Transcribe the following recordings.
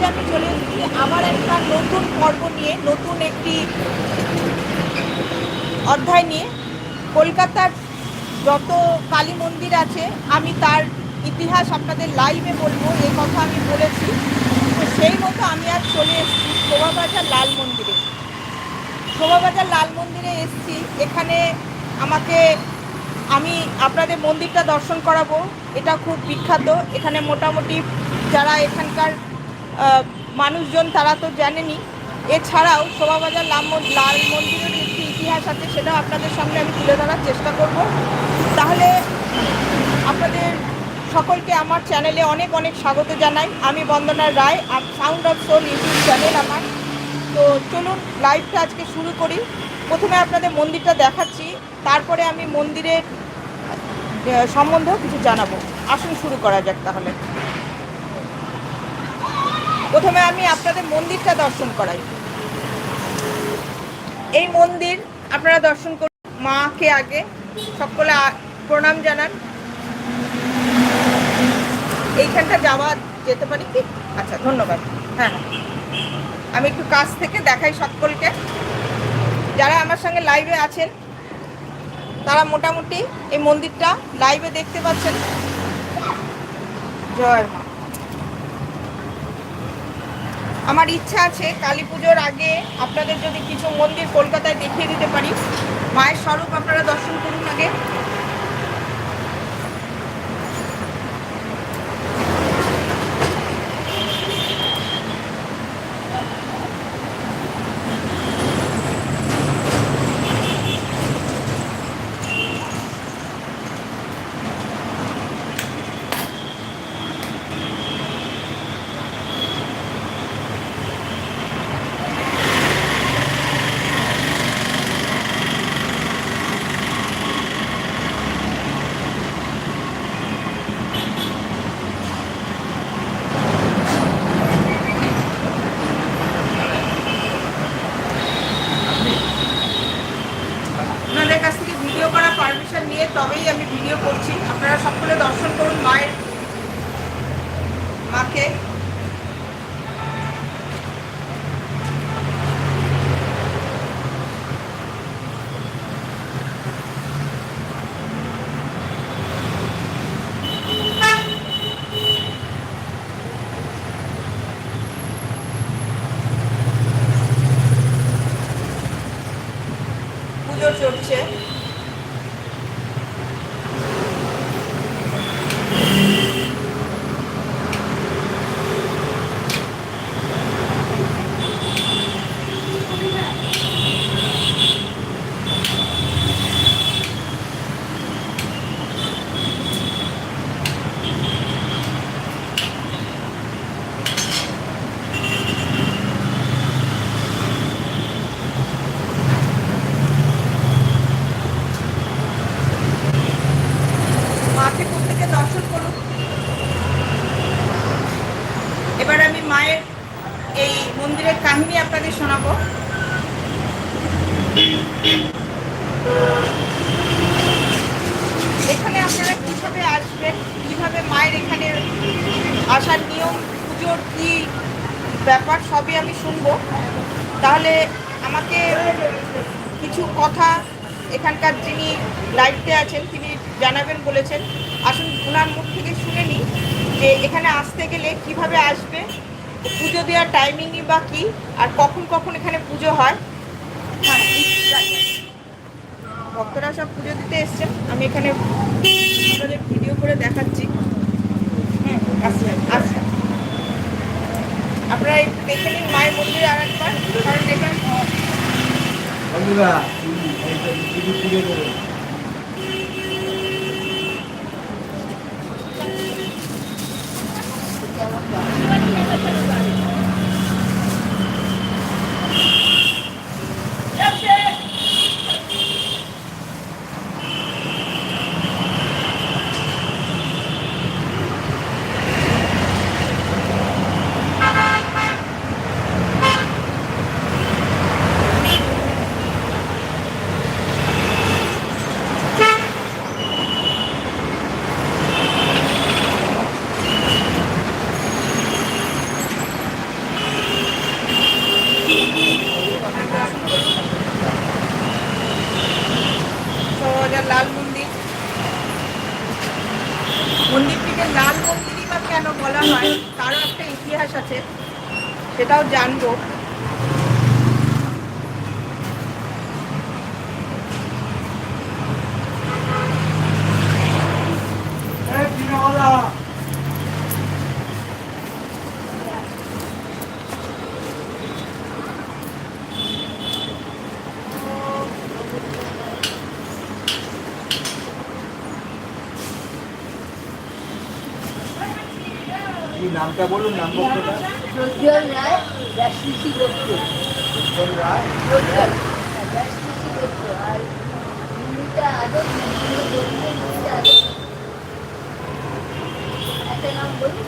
আজ আমি চলে এসেছি আবার একটা নতুন পর্ব নিয়ে, নতুন একটি অধ্যায় নিয়ে। কলকাতার যত কালী মন্দির আছে, আমি তার ইতিহাস আপনাদের লাইভে বলব এই কথা আমি বলেছি। তো সেই মতো আমি আজ চলে এসেছি শোভাবাজার লাল মন্দিরে। শোভাবাজার লাল মন্দিরে এসেছি। এখানে আমাকে, আমি আপনাদের মন্দিরটা দর্শন করাবো। এটা খুব বিখ্যাত। এখানে মোটামুটি যারা এখানকার মানুষজন তারা তো জানেনি। এছাড়াও শোভাবাজার লাল লাল মন্দিরের একটি ইতিহাস আছে, সেটাও আপনাদের সামনে আমি তুলে ধরার চেষ্টা করব। তাহলে আপনাদের সকলকে আমার চ্যানেলে অনেক অনেক স্বাগত জানাই। আমি বন্দনা রায়, আর sound of soul YouTube channel আমার। তো চলুন লাইভটা আজকে শুরু করি। প্রথমে আপনাদের মন্দিরটা দেখাচ্ছি। তারপরে আমি মন্দিরের সম্বন্ধেও কিছু জানাব। আসুন শুরু করা যাক তাহলে। প্রথমে আমি আপনাদের মন্দিরটা দর্শন করাই। এই মন্দির আপনারা দর্শন করুন, মাকে আগে, সকলে প্রণাম জানান। এইখানটা যাওয়া যেতে পারি কি? আচ্ছা ধন্যবাদ। হ্যাঁ। আমি একটু কাছ থেকে দেখাই সকলকে। যারা আমার সঙ্গে লাইভে আছেন, তারা মোটামুটি এই মন্দিরটা লাইভে দেখতে পাচ্ছেন। জয় মা। আমার ইচ্ছা আছে কালী পুজোর আগে আপনাদের যদি কিছু মন্দির কলকাতায় দেখিয়ে দিতে পারি। মায়ের স্বরূপ আপনারা দর্শন করুন আগে। এখানে আপনারা কীভাবে আসবেন? কীভাবে মায়ের এখানে আসার নিয়ম, পুজোর কি ব্যাপার সবই আমি শুনব। তাহলে আমাকে কিছু কথা এখানকার যিনি লাইভতে আছেন, তিনি জানাবেন বলেছেন। আসুন ওনার মুখ থেকে শুনে নিই যে এখানে আসতে গেলে কীভাবে আসবে, পুজো দেওয়ার টাইমিংই বা কী, আর কখন কখন এখানে পুজো হ্যাঁ। ভক্তরা সব পুজো দিতে এসছেন আমি এখানে ভিডিও করে দেখাচ্ছি। আচ্ছা আচ্ছা আপনারা দেখে নিন মায়ের মন্দির আর একবার, কারণ এখানে নামটা বলুন নাম বক্তটা প্রজ্জ্বল রায় ব্যাসৃষি দত্ত প্রজ্জ্বল রায়। ব্যাসৃষি দত্ত আর হিন্দিটা একটা নাম বলুন।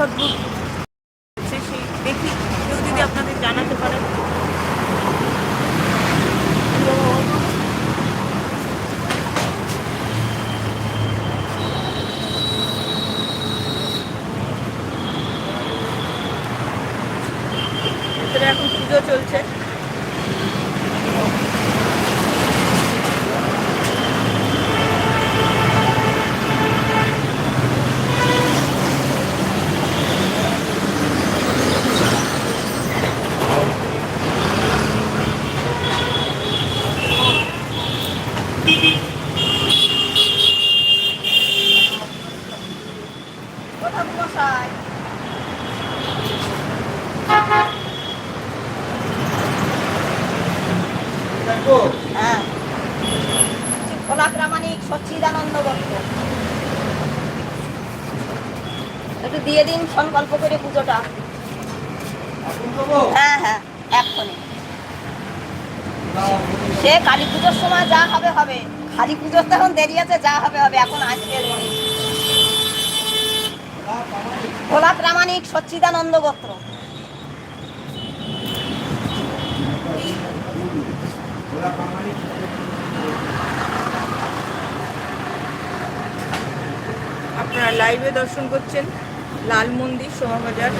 наприклад, কালী পুজোর এখন দেরি আছে, যা হবে হবে, এখন আসবে ভোলা প্রামাণিক সচ্চিদানন্দ গোত্র। আপনারা লাইভে দর্শন করছেন লাল মন্দির সোহাবাজার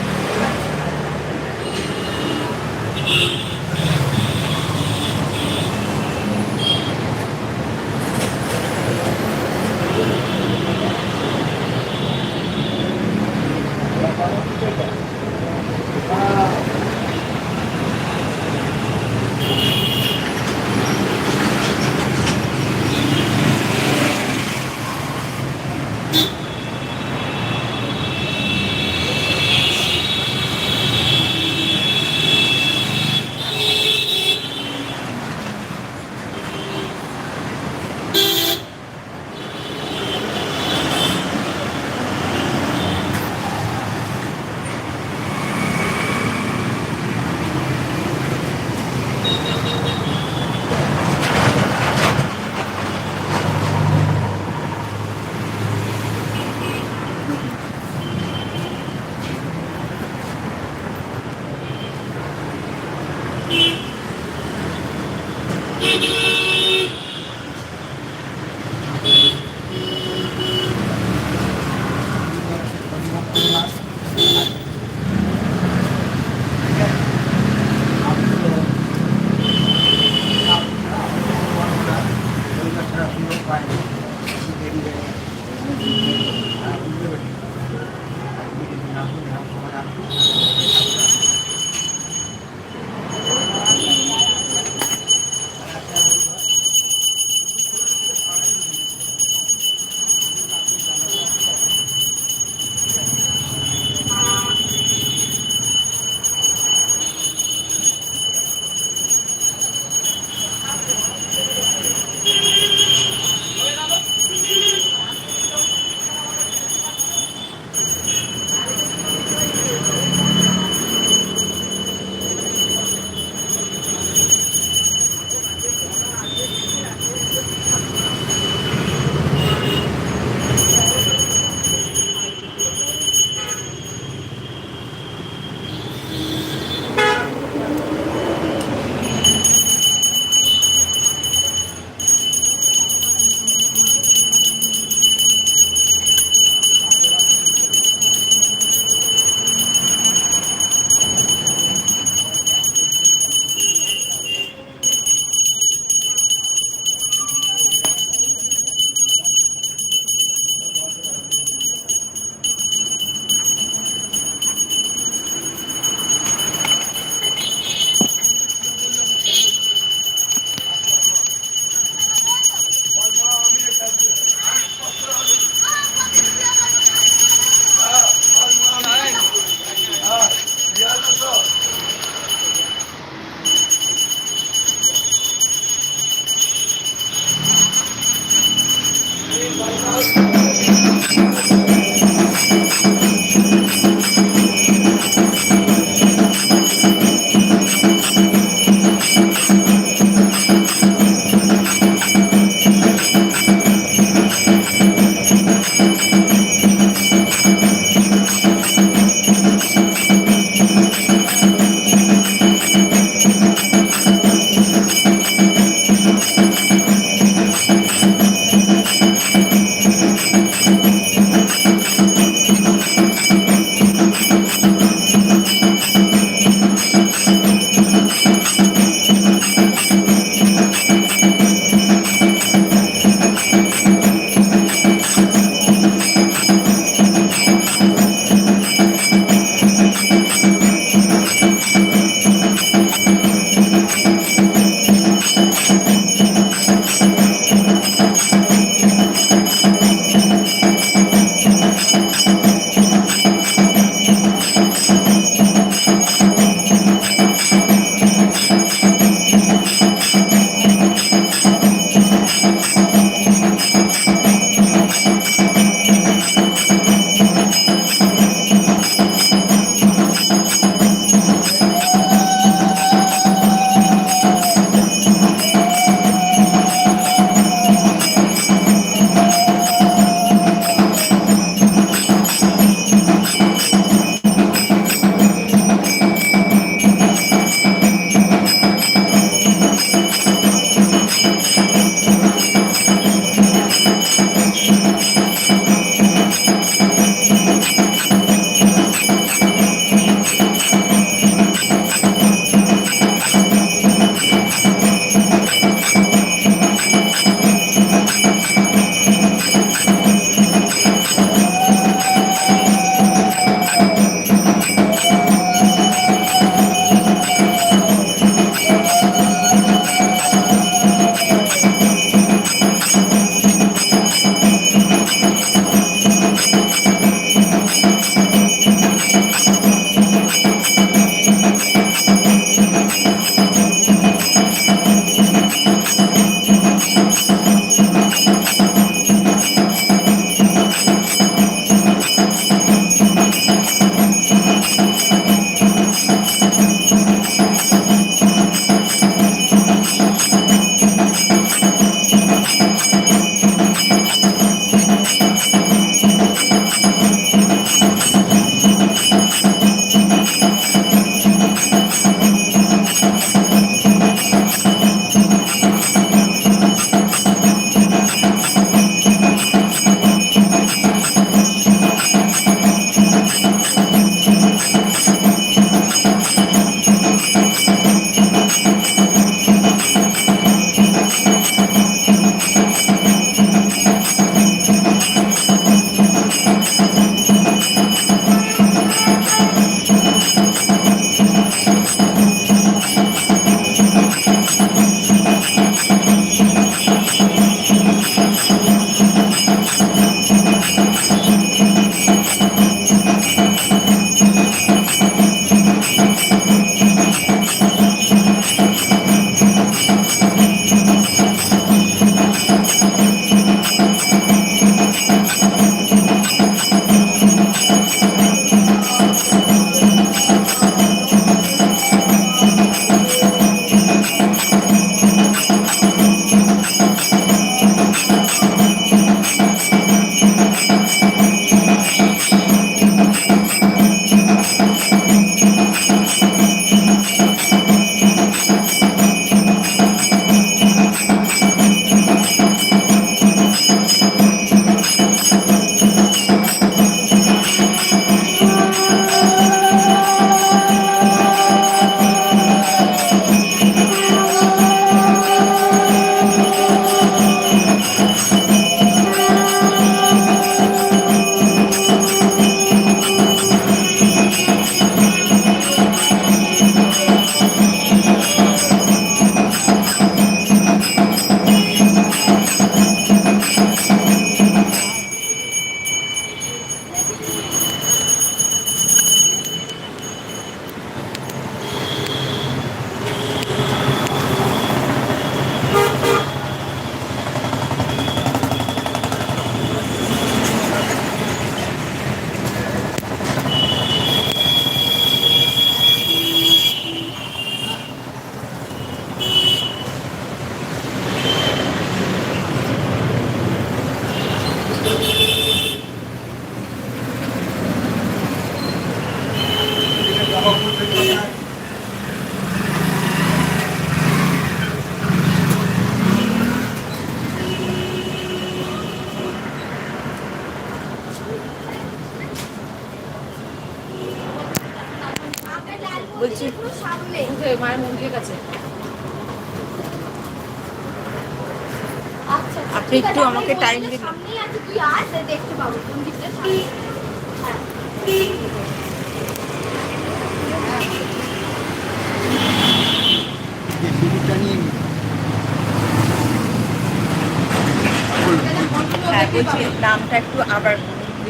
বলুন, বলুন। হ্যাঁ বলছি নামটা একটু আবার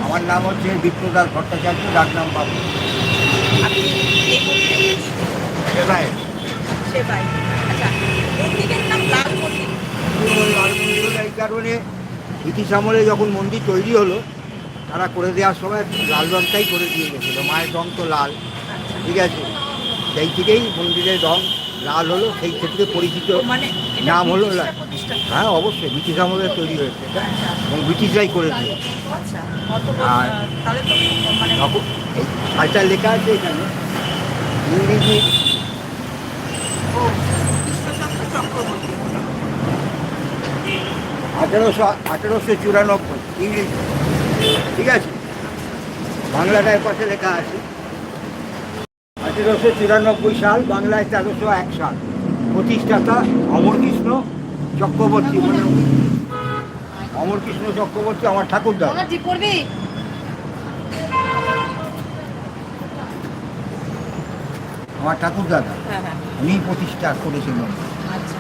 আমার নাম হচ্ছে বিপ্রদাস ভট্টাচার্য ডাক নাম বাবু। সেবায় সেবাই আচ্ছা মন্দিরের নাম লাল মন্দির লাল মন্দির হলো এই কারণে ব্রিটিশ আমলে যখন মন্দির তৈরি হলো তারা করে দেওয়ার সময় লাল রংটাই করে দিয়ে গেছিল। মায়ের রং তো লাল ঠিক আছে? সেই থেকেই মন্দিরের রং লাল হলো সেই ক্ষেত্রে পরিচিত মানে নাম হলো। হ্যাঁ অবশ্যই ব্রিটিশ আমলে তৈরি হয়েছে এবং ব্রিটিশরাই করে দিয়ে আচ্ছা আর- মানে লেখা আছে এখানে ইংরেজি আঠেরোশো আঠেরোশো চুরানব্বই ইংরেজি। ঠিক আছে? বাংলাটার পাশে লেখা আছে। আঠেরোশো চুরানব্বই সাল বাংলায় তেরোশো এক সাল। প্রতিষ্ঠাতা অমরকৃষ্ণ চক্রবর্তী। মানে অমরকৃষ্ণ চক্রবর্তী আমার ঠাকুরদা। আমার ঠিক করবি? আমার ঠাকুরদাদা। হ্যাঁ হ্যাঁ। উনি প্রতিষ্ঠা করেছিলেন। আচ্ছা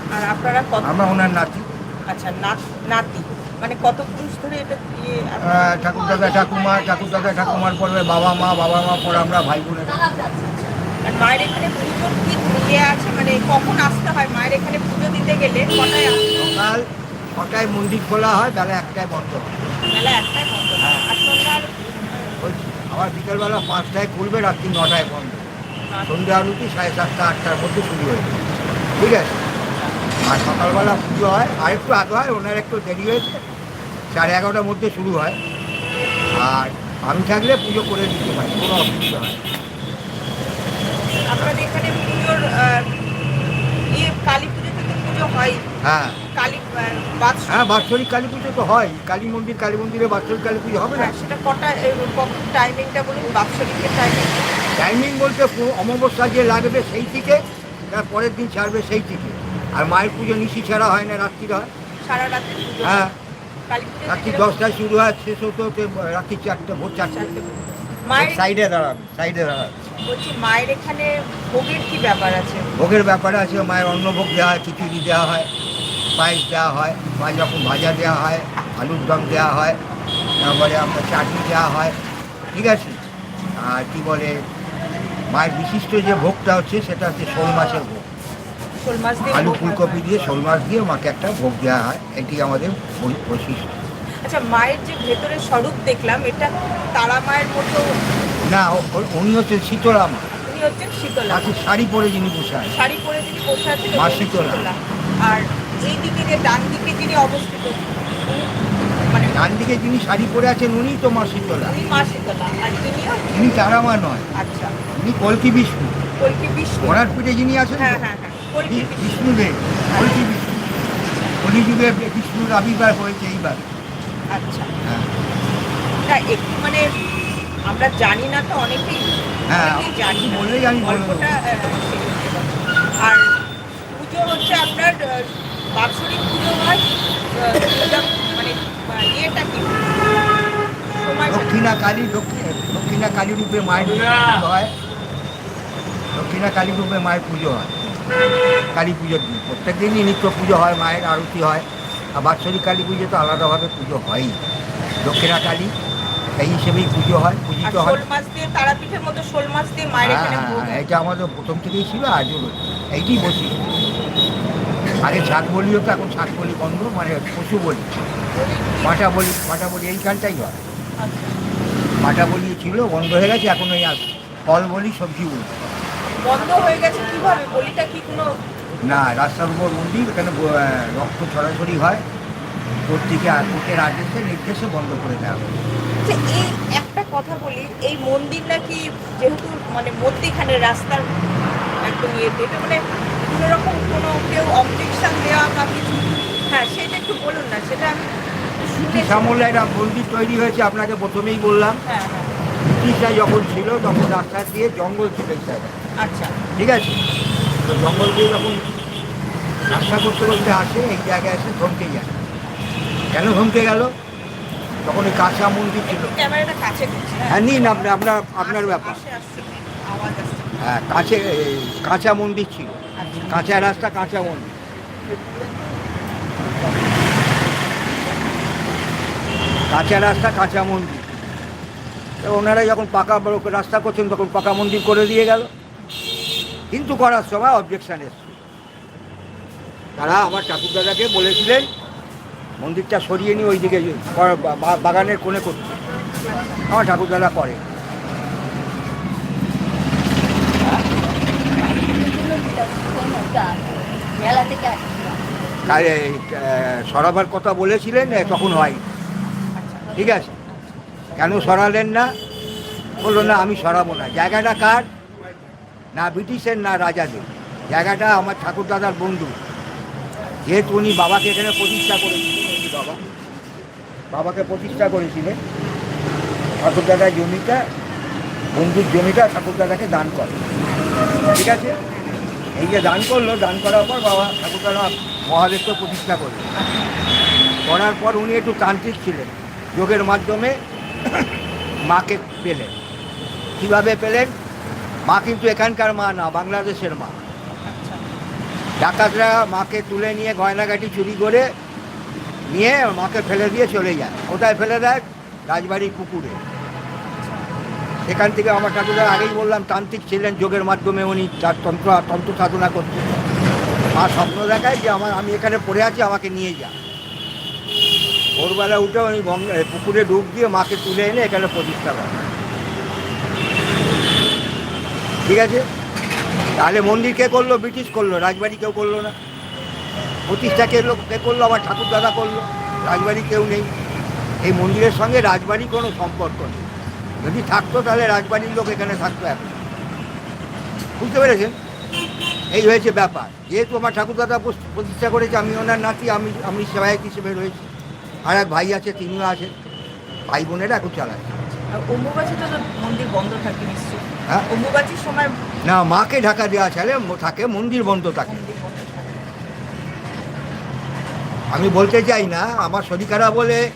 আমরা ওনার নাতি। আচ্ছা নাত। মানে কত পুরুষ ধরে এটা ইয়ে আপ- আহ, ঠাকুরদাদা ঠাকুমা ঠাকুরদাদা ঠাকুমার পরে বাবা মা বাবা মা পরে আমরা ভাই বোনের মায়ের এখানে পুজোর কি ইয়ে আছে? মানে কখন আসতে হয়? মায়ের এখানে পুজো দিতে গেলে কটায় আসতে হয়? সকাল ছটায় মন্দির খোলা হয় বেলা একটায় বন্ধ। হয় বেলা একটায় বন্ধ। হয়। হ্যাঁ। আর সন্ধ্যার আবার বিকেলবেলা পাঁচটায় খুলবে রাত্রি নটায় বন্ধ। সন্ধ্যা আরতি সাড়ে সাতটা আটটার মধ্যে শুরু হয়ে ঠিক আছে? আর সকালবেলা পুজো হয় আর একটু আগে হয় ওনার একটু দেরি হয়েছে। সাড়ে এগারোটার মধ্যে শুরু হয়। আর আমি থাকলে পুজো করে দিতে পারি কোনো অসুবিধা হয় না। আপনাদের এখানে পুজোর ইয়ে কালী পুজো তো পুজো হয়। হ্যাঁ। কালী হ্যাঁ বাৎসরিক কালী পুজো তো হয়। কালী মন্দির কালী মন্দিরে বাৎসরিক কালী পুজো হবে না? হ্যাঁ সেটা কটা কখন টাইমিংটা বলুন? বাৎসরিকের টাইমিং টাইমিং বলতে অমাবস্যা যে লাগবে সেই থেকে তার পরের দিন ছাড়বে সেই থেকে। আর মায়ের পুজো নিশি ছাড়া হয় না রাত্রিরে হয়। সারা রাত্রি হ্যাঁ। রাত্রি দশটায় শুরু হয় শেষ হতে হতে রাত্রি চারটে ভোর চারটে। মায়ের সাইডে দাঁড়াবে সাইডে দাঁড়াবে বলছি মায়ের এখানে ভোগের কি ব্যাপার আছে? ভোগের ব্যাপারে আছে মায়ের অন্নভোগ দেওয়া হয় খিচুড়ি দেওয়া হয় পায়েস দেওয়া হয় মা যখন ভাজা দেওয়া হয় আলুর দম দেওয়া হয় তারপরে আপনার চাটনি দেওয়া হয় ঠিক আছে? আর কি বলে মায়ের বিশিষ্ট যে ভোগটা হচ্ছে সেটা হচ্ছে শোল মাছের ভোগ। আলু ফুলকপি দিয়ে শোল মাছ দিয়ে মাকে একটা ভোগ দেওয়া হয়। এটি আমাদের বৈশিষ্ট্য। আচ্ছা মায়ের যে ভেতরে স্বরূপ দেখলাম এটা তারা মায়ের মতো না উনি হচ্ছে শীতলা মা। উনি হচ্ছেন শীতলা শাড়ি পরে যিনি বসে আছেন। শাড়ি পরে যিনি বসে আছেন মা উনি শীতলা। আর এই দিকে যে ডান দিকে যিনি অবস্থিত মানে ডান দিকে যিনি শাড়ি পরে আছেন উনিই তো মা শীতলা। উনি মা শীতলা আর তিনিও তিনি তারা মা নয়। আচ্ছা। উনি কলকি বিষ্ণু। কলকি বিষ্ণু। ওনার পিঠে যিনি আছেন হ্যাঁ হ্যাঁ। হ্যাঁ কলকি বি- বিষ্ণু বিষ্ণুদেব কলকি বিষ্ণু কলিযুগে বিষ্ণুর আবির্ভাব হয়েছে এইবার। আচ্ছা। হ্যাঁ। একটু মানে আমরা জানি না তো অনেকেই হ্যাঁ, জানি না। বললেই আমি দেবো। অল্পটা, আর পুজো হচ্ছে আপনার বাৎসরিক পুজো হয় মানে ইয়েটা কি? দক্ষিণা কালী দক্ষিণ দক্ষিণা কালী রূপে মায়ের পুজো হয়। দক্ষিণা কালী রূপে মায়ের পুজো হয়। কালী পুজোর দিন। প্রত্যেক দিনই নিত্য পুজো হয় মায়ের আরতি হয়। আর বাৎসরিক কালী পুজো তো আলাদাভাবে পুজো হয়ই। দক্ষিণা কালী সেই হিসেবেই পুজো হয় পূজিত হয়। শোল মাছ দিয়ে তারাপীঠের মতো শোল মাছ দিয়ে মায়ের হ্যাঁ হ্যাঁ। এটা আমাদের প্রথম থেকেই ছিল আজও এইটি বসি। আগে শাক বলিও তো এখন শাক বলি বন্ধ মানে পশু বলি। মাটা বলি মাটা বলি এই এইখানটাই হয়। আচ্ছা। মাটা বলি ছিল বন্ধ হয়ে গেছে এখন ওই ফল বলি সবজি বলি। বন্ধ হয়ে গেছে কীভাবে? বলিটা কি কোনো না রাস্তার উপর মন্দির এখানে রক্ত ছড়াছড়ি হয়। কর্তৃকে কোর্টের আদেশে নির্দেশে বন্ধ করে দেওয়া হয়। এই একটা কথা বলি এই মন্দির নাকি যেহেতু মানে মধ্যিখানে রাস্তার একদম ইয়েতে এটা মানে কোনো রকম কোনো কেউ অবজেকশন দেওয়া বা কিছু। হ্যাঁ সেটা একটু বলুন না সেটা আমি শুনেছি। শ্যামলা একটা মন্দির তৈরি হয়েছে আপনাকে প্রথমেই বললাম। হ্যাঁ হ্যাঁ। ব্রিটিশরা যখন ছিল তখন রাস্তা দিয়ে জঙ্গল ছিল। আচ্ছা। ঠিক আছে? তো জঙ্গল দিয়ে যখন রাস্তা করতে করতে আসে এই জায়গায় এসে থমকে যায়। কেন থমকে গেল? তখন ওই কাঁচা মন্দির ছিল। দিচ্ছি হ্যাঁ। নিন আপনি আপনার আপনার ব্যাপার। হ্যাঁ কাছে কাঁচা মন্দির ছিল। কাঁচা রাস্তা কাঁচা মন্দির কাঁচা রাস্তা কাঁচা মন্দির ওনারা যখন পাকা রাস্তা করছেন তখন পাকা মন্দির করে দিয়ে গেল। কিন্তু করার সময় অবজেকশন এসছে। তারা আমার ঠাকুরদাদাকে বলেছিলেন, মন্দিরটা সরিয়ে নিয়ে ওইদিকে বাগানের কোণে করতে। আমার ঠাকুরদাদা করে। সরাবার কথা বলেছিলেন তখন হয়। ঠিক আছে? কেন সরালেন না? বলল, না, আমি সরাবো না। জায়গাটা কার? না ব্রিটিশের, না রাজাদের। জায়গাটা আমার ঠাকুরদাদার বন্ধু। যেহেতু উনি বাবাকে এখানে প্রতিষ্ঠা করেছিলেন বাবা। বাবাকে প্রতিষ্ঠা করেছিলেন। ঠাকুরদাদার জমিটা, বন্ধুর জমিটা ঠাকুরদাদাকে দান করে ঠিক আছে? এই যে দান করল, দান করার পর বাবা ঠাকুরদাদা মহাদেবকে প্রতিষ্ঠা করলেন। করার পর উনি একটু তান্ত্রিক ছিলেন। যোগের মাধ্যমে মাকে পেলেন। কীভাবে পেলেন? মা কিন্তু এখানকার মা না বাংলাদেশের মা। ডাকাতরা মাকে তুলে নিয়ে গয়নাগাটি চুরি করে নিয়ে মাকে ফেলে দিয়ে চলে যায়। কোথায় ফেলে দেয়? রাজবাড়ির পুকুরে। সেখান থেকে আমার ঠাকুরদা আগেই বললাম তান্ত্রিক ছিলেন যোগের মাধ্যমে উনি তার তন্ত্র তন্ত্র সাধনা করতেন। মা স্বপ্ন দেখায় যে আমার আমি এখানে পড়ে আছি আমাকে নিয়ে যা। ভোরবেলা উঠে এ, পুকুরে ডুব দিয়ে মাকে তুলে এনে এখানে প্রতিষ্ঠা করে ঠিক আছে? তাহলে মন্দির কে করল? ব্রিটিশ করল, রাজবাড়ি কেউ করল না। প্রতিষ্ঠা কে লোক, কে করল? আমার ঠাকুর দাদা করল, রাজবাড়ি কেউ নেই। এই মন্দিরের সঙ্গে রাজবাড়ি কোনো সম্পর্ক নেই। যদি থাকতো তাহলে রাজবাড়ির লোক এখানে থাকতো এখন। বুঝতে পেরেছেন? এই হয়েছে ব্যাপার। যেহেতু আমার ঠাকুরদাদা প্রতিষ্ঠা করেছে, আমি ওনার নাতি, আমি আমি সেবায়ক হিসেবে রয়েছি। আর এক ভাই আছে, তিনিও আছেন। ভাই বোনেরা এখন চালায় অম্বুবাচিতে তো মন্দির বন্ধ থাকে নিশ্চয়ই। হ্যাঁ? অম্বুবাচির সময় না মাকে ঢাকা দেওয়া ছাড়ে থাকে মন্দির বন্ধ থাকে। আমি বলতে চাই না আমার শরীর খারাপ বলে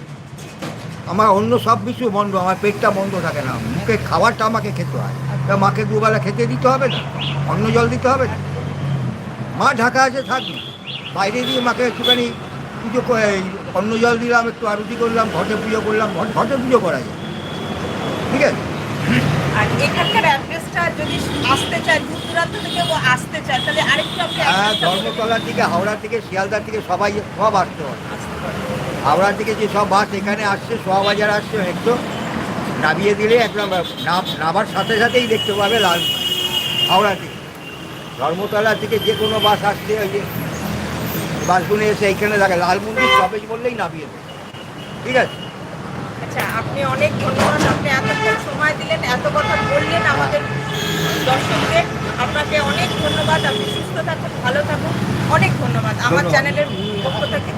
আমার অন্য সব কিছু বন্ধ আমার পেটটা বন্ধ থাকে না। মুখে খাবারটা আমাকে খেতে হয়। তা মাকে দুবেলা খেতে দিতে হবে না? অন্ন জল দিতে হবে না? মা ঢাকা আছে থাকবে বাইরে দিয়ে মাকে একটুখানি পুজো অন্ন জল দিলাম একটু আরতি করলাম ঘটে পুজো করলাম ঘটে পুজো করা যায়। ঠিক আছে? আর এখানকার অ্যাড্রেসটা যদি আসতে চায় দূর দূরান্ত থেকে আসতে চায় তাহলে আরেকটু হ্যাঁ ধর্মতলা থেকে হাওড়া থেকে শিয়ালদা থেকে সবাই সব আসতে হয়। হাওড়া থেকে যে সব বাস এখানে আসছে সোয়াবাজার আসছে একটু নামিয়ে দিলে এক নম্বর নাম- নামার সাথে সাথেই দেখতে পাবে লাল হাওড়া থেকে। ধর্মতলা থেকে যে কোনো বাস আসছে ওই যে বাসগুলো এসে এইখানে থাকে। লাল মন্দির সবেজ বললেই নামিয়ে দেবে ঠিক আছে? আচ্ছা আপনি অনেক ধন্যবাদ। আপনি এতক্ষণ সময় দিলেন এত কথা বললেন আমাদের দর্শকদের আপনাকে অনেক ধন্যবাদ। আপনি সুস্থ থাকুন ভালো থাকুন। অনেক ধন্যবাদ। আমার চ্যানেলের পক্ষ থেকে।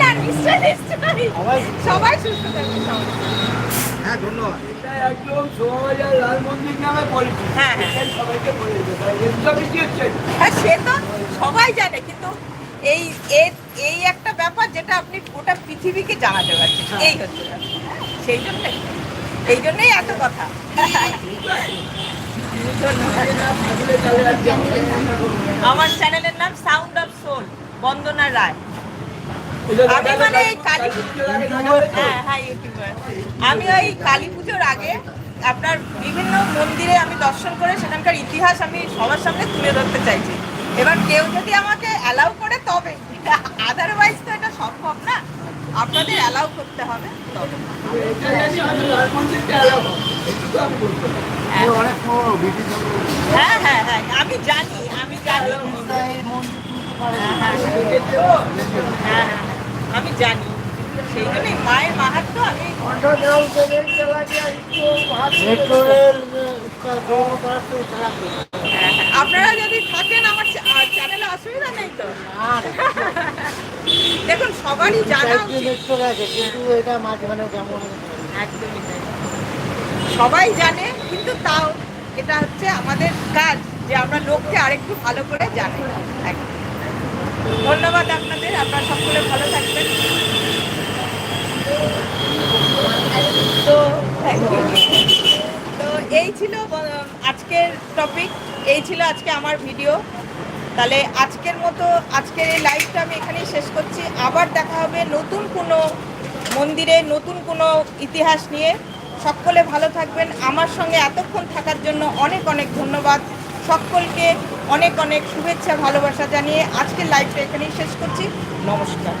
না, নিশ্চয়ই নিশ্চয়ই। সবাই সুস্থ থাকুন। হ্যাঁ ধন্যবাদ। এটা একদম লাল মন্দির নামে পরিচিত। হ্যাঁ, হ্যাঁ। সবাইকে হচ্ছে। হ্যাঁ সে তো সবাই জানে কিন্তু এই এ- এই একটা ব্যাপার যেটা আপনি গোটা পৃথিবীকে জানাতে পারছেন এই হচ্ছে সেই জন্যই, এই জন্যই এত কথা। আমার চ্যানেলের নাম sound of soul Bandana Roy. মানে এই কালী হ্যাঁ হ্যাঁ আমি ওই কালী পুজোর আগে আপনার বিভিন্ন মন্দিরে আমি দর্শন করে সেখানকার ইতিহাস আমি সবার সামনে তুলে ধরতে চাইছি। এবার কেউ যদি আমাকে অ্যালাউ করে তবে আদারওয়াইজ তো এটা সম্ভব না। আপনাদের অ্যালাউ করতে হবে। হ্যাঁ, হ্যাঁ হ্যাঁ আমি জানি আমি জানি। হ্যাঁ, আমি জানি। সেই জন্যই মায়ের মাহাত্ম আমি হ্যাঁ। আপনারা যদি থাকেন আমার চ্যানেলে অসুবিধা নেই তো? দেখুন সবারই জানা কিন্তু এটা মাঝে মানে কেমন একদমই সবাই জানে কিন্তু তাও এটা হচ্ছে আমাদের কাজ যে আমরা লোককে আরেকটু ভালো করে জানি। ধন্যবাদ আপনাদের আপনারা সকলে ভালো থাকবেন। তো thank you. এই ছিল আজকের টপিক এই ছিল আজকে আমার ভিডিও তাহলে আজকের মতো, আজকের এই লাইভটা আমি এখানেই শেষ করছি। আবার দেখা হবে নতুন কোনো মন্দিরে, নতুন কোনো ইতিহাস নিয়ে। সকলে ভালো থাকবেন। আমার সঙ্গে এতক্ষণ থাকার জন্য অনেক অনেক ধন্যবাদ। সকলকে অনেক অনেক শুভেচ্ছা, ভালোবাসা জানিয়ে আজকের লাইভটা এখানেই শেষ করছি। নমস্কার।